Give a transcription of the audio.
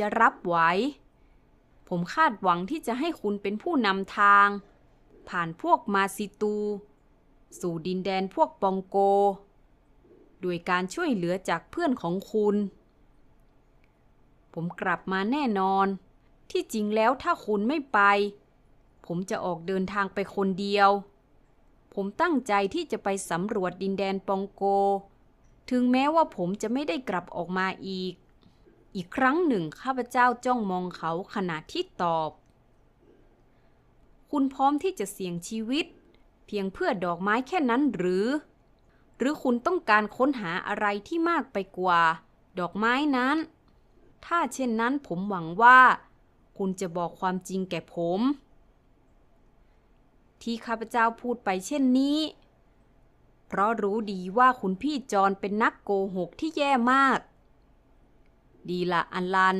จะรับไหว ผมคาดหวังที่จะให้คุณเป็นผู้นำทาง ผ่านพวกมาซิตู สู่ดินแดนพวกปองโก โดยการช่วยเหลือจากเพื่อนของคุณ ผมกลับมาแน่นอน ที่จริงแล้วถ้าคุณไม่ไป ผมจะออกเดินทางไปคนเดียว ผมตั้งใจที่จะไปสำรวจดินแดนปองโก ถึงแม้ว่าผมจะไม่ได้กลับออกมาอีก อีกครั้งหนึ่งข้าพเจ้าจ้องมองเขาขณะที่ตอบ คุณพร้อมที่จะเสี่ยงชีวิต เพียงเพื่อดอกไม้แค่นั้นหรือ หรือคุณต้องการค้นหาอะไรที่มากไปกว่า ดอกไม้นั้น ถ้าเช่นนั้นผมหวังว่า คุณจะบอกความจริงแก่ผม ที่ข้าพเจ้าพูดไปเช่นนี้ เพราะรู้ดีว่าคุณพี่จอนเป็นนักโกหกที่แย่มาก ดีละอันลัน